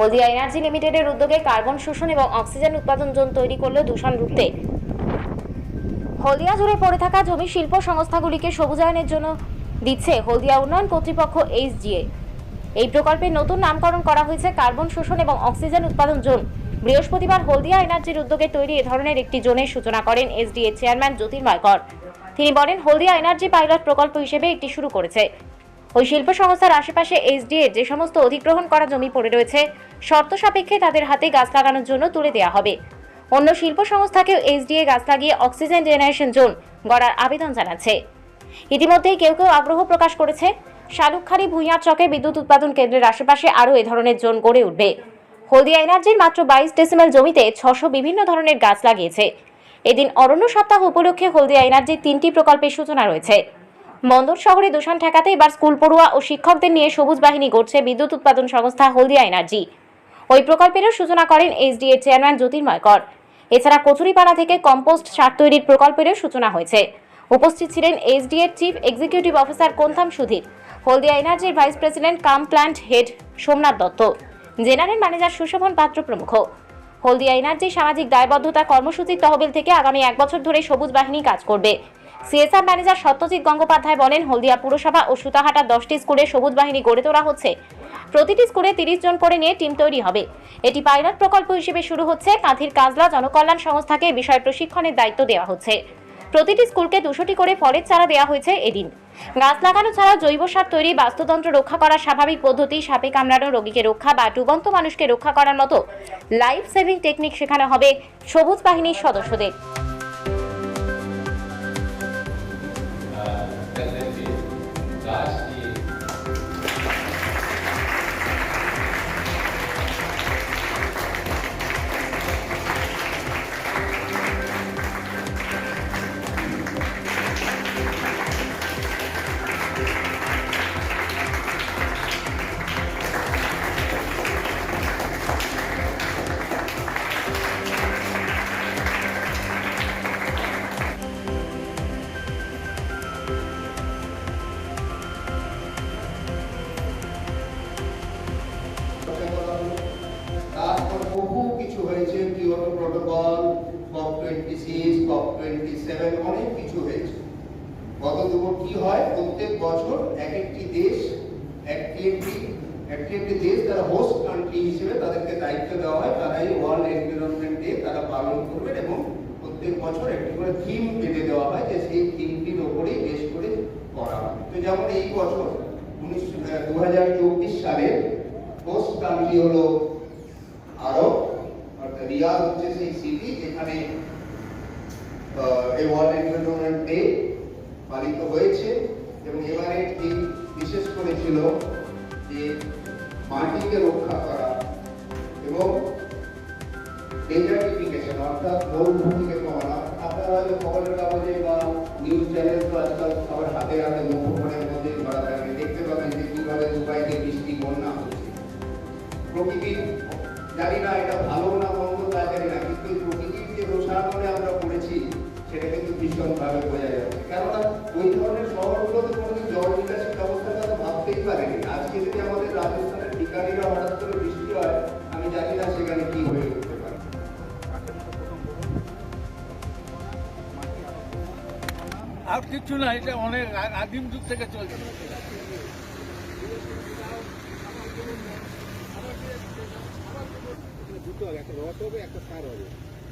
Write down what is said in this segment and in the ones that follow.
হলদিয়া energy লিমিটেডের উদ্যোগে carbon শোষণ এবং অক্সিজেন উৎপাদন জোন তৈরি করল দূষণ রুখতে। হলদিয়া জুড়ে পড়ে থাকা জমি শিল্প সংস্থাগুলিকে সবুজায়নের জন্য দিচ্ছে হলদিয়া উন্নয়ন কর্তৃপক্ষ এইচডিএ। এই প্রকল্পের নতুন নামকরণ করা হয়েছে কার্বন শোষণ এবং অক্সিজেন উৎপাদন জোন। বৃহস্পতিবার হলদিয়া এনার্জির উদ্যোগে তৈরি এ ধরনের একটি জোনের সূচনা করেন এসডিএ চেয়ারম্যান জ্যোতির্ময় কর। তিনি বলেন, হলদিয়া এনার্জি পাইলট প্রকল্প হিসেবে একটি শুরু করেছে। ওই শিল্প সংস্থার আশেপাশে এসডিএ যে সমস্ত অধিগ্রহণ করা জমি পড়ে রয়েছে, শর্ত সাপেক্ষে তাদের হাতে গাছ লাগানোর জন্য তুলে দেওয়া হবে। অন্য শিল্প সংস্থাকেও এসডিএ গাছ লাগিয়ে অক্সিজেন জেনারেশন জোন গড়ার আবেদন জানাচ্ছে। ইতিমধ্যেই কেউ কেউ আগ্রহ প্রকাশ করেছে শালুকখালী ভূঁইয়ার চকে বিদ্যুৎ উৎপাদন কেন্দ্রের আশেপাশে আরও এ ধরনের জোন গড়ে উঠবে। হলদিয়া এনার্জির মাত্র বাইশ ডেসিমেল জমিতে ছশো বিভিন্ন ধরনের গাছ লাগিয়েছে। এদিন অরণ্য সপ্তাহ উপলক্ষে হলদিয়া এনার্জির তিনটি প্রকল্পের সূচনা রয়েছে। বন্দর শহরে দূষণ ঠেকাতে এবার স্কুল পড়ুয়া ও শিক্ষকদের নিয়ে সবুজ বাহিনী গড়ছে বিদ্যুৎ উৎপাদন সংস্থা হলদিয়া এনার্জি। ওই প্রকল্পেরও সূচনা করেন এইচডিএ চেয়ারম্যান জ্যোতির্ময় কর। এছাড়া কচুরিপাড়া থেকে কম্পোস্ট সার তৈরির প্রকল্পেরও সূচনা হয়েছে। উপস্থিত ছিলেন এইচডিএর chief executive officer Kontham Sudhir Haldia এনার্জির vice president cum plant head Somnath Dutta, general manager Sushobhan Patra প্রমুখ। হলদিয়া এনার্জি সামাজিক দায়বদ্ধতা কর্মসূচির তহবিল থেকে আগামী এক বছর ধরে সবুজ বাহিনী কাজ করবে। সিএসআর ম্যানেজার সত্যজিৎ গঙ্গোপাধ্যায় বলেন, হলদিয়া পুরসভা ও সুতাহাটার দশটি স্কুলে সবুজ বাহিনী গড়ে তোলা হচ্ছে। প্রতিটি স্কুলে তিরিশ জন করে নিয়ে টিম তৈরি হবে। এটি পাইলট প্রকল্প হিসেবে শুরু হচ্ছে। কাঁথির কাজলা জনকল্যাণ সংস্থাকে বিষয় প্রশিক্ষণের দায়িত্ব দেওয়া হচ্ছে। প্রতিটি স্কুলকে দুশোটি করে ফলের চারা দেওয়া হয়েছে এদিন। গাছ লাগানো ছাড়া জৈব সার তৈরি, বাস্তুতন্ত্র রক্ষা করার স্বাভাবিক পদ্ধতি, সাপে কামড়ানো, রোগীকে রক্ষা বা ডুবন্ত মানুষকে রক্ষা করার মতো লাইফ সেভিং টেকনিক শেখানো হবে সবুজ বাহিনীর সদস্যদের। অনেক কিছু হয়েছে। গত দুপুর কি হয়? প্রত্যেক বছর এক একটি দেশ একটি একটি দেশ তারা হোস্ট কান্ট্রি হিসেবে তাদেরকে দায়িত্ব দেওয়া হয়। তারা এই ওয়ার্ল্ড এনভায়রনমেন্ট ডে তারা পালন করবেন এবং প্রত্যেক বছর একটি করে থিম বেঁধে দেওয়া হয় যে সেই থিমটির ওপরেই বেশ করে করা হয়। তো যেমন এই বছর উনিশশো দু হাজার চব্বিশ সালের হোস্ট কান্ট্রি হলো আরব, অর্থাৎ রিয়াদ হচ্ছে সেই সিটি যেখানে এই ওয়ার্ল্ড এনভায়রনমেন্ট ডে পালিত হয়েছে এবং এবারে থিম বিশেষ করে ছিল যে মাটিকে রক্ষা করা এবং ডেজার্টিফিকেশন অর্থাৎ মরুভূমিকে কমানো আপনারা হয়তো খবরের কাগজে বা নিউজ চ্যানেল তো আজকাল সবার হাতে হাতে মুঠোফোনের মধ্যে ধরা থাকে। দেখতে পাবেন যে কীভাবে দুবাইতে বৃষ্টি, বন্যা হচ্ছে। প্রকৃতির, জানি না এটা ভালো না মন্দ তা জানি না, কিন্তু প্রকৃতির যে রসায়নে আমরা পড়েছি সেটা কিন্তু ভীষণভাবে বোঝা যাচ্ছে কেননা ওই ধরনের শহরগুলোতে কোনোদিন জল নিকাশি ব্যবস্থাটা তো ভাবতেই পারেনি আজকে যদি আমাদের রাজস্থানের ঠিকানিরা হঠাৎ করে বৃষ্টি হয় আমি জানি না সেখানে কি হয়ে উঠতে পারে আর কিছু না এটা অনেক আদিম যুগ থেকে চলছে দুটো হবে একটা রস হবে একটা সার হবে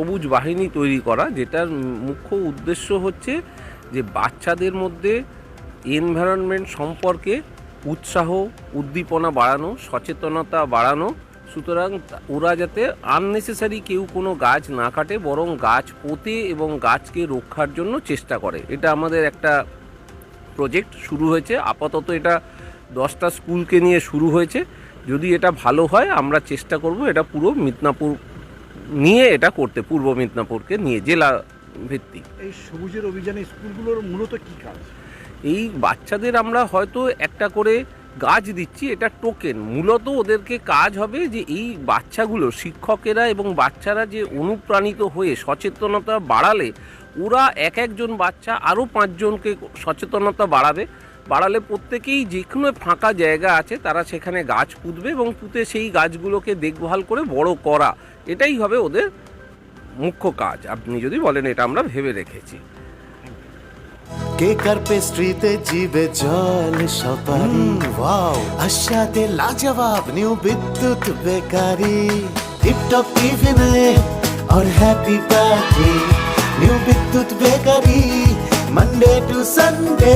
সবুজ বাহিনী তৈরি করা, যেটার মুখ্য উদ্দেশ্য হচ্ছে যে বাচ্চাদের মধ্যে এনভায়রনমেন্ট সম্পর্কে উৎসাহ, উদ্দীপনা বাড়ানো, সচেতনতা বাড়ানো। সুতরাং ওরা যাতে আননেসেসারি কেউ কোনো গাছ না কাটে, বরং গাছ পোতে এবং গাছকে রক্ষার জন্য চেষ্টা করে। এটা আমাদের একটা প্রজেক্ট শুরু হয়েছে। আপাতত এটা দশটা স্কুলকে নিয়ে শুরু হয়েছে। যদি এটা ভালো হয়, আমরা চেষ্টা করব এটা পুরো মিদনাপুর নিয়ে এটা করতে পূর্ব মিদনাপুরকে নিয়ে জেলা ভিত্তিক। এই সবুজের অভিযানে স্কুলগুলোর মূলত কি কাজ? এই বাচ্চাদের আমরা হয়তো একটা করে গাছ দিচ্ছি এটা টোকেন। মূলত ওদেরকে কাজ হবে যে এই বাচ্চাগুলো শিক্ষকেরা এবং বাচ্চারা যে অনুপ্রাণিত হয়ে সচেতনতা বাড়ালে ওরা এক একজন বাচ্চা আরও পাঁচজনকে সচেতনতা বাড়াবে। বাড়ালে প্রত্যেকেই যে কোনো ফাঁকা জায়গা আছে তারা সেখানে গাছ পুঁতবে এবং পুঁতে সেই গাছগুলোকে দেখভাল করে বড় করা এটাই হবে ওদের মুখ্য কাজ আপনি যদি বলেন এটা আমরা ভেবে রেখেছি কেক আর পেস্ট্রিতে জিবে জল সপারি ওয়াও আশাতে লাজবাব নিউ বিদ্যুৎ বেকারি টিপটপ টিফিনে और happy party new Bidyut bakery Monday to Sunday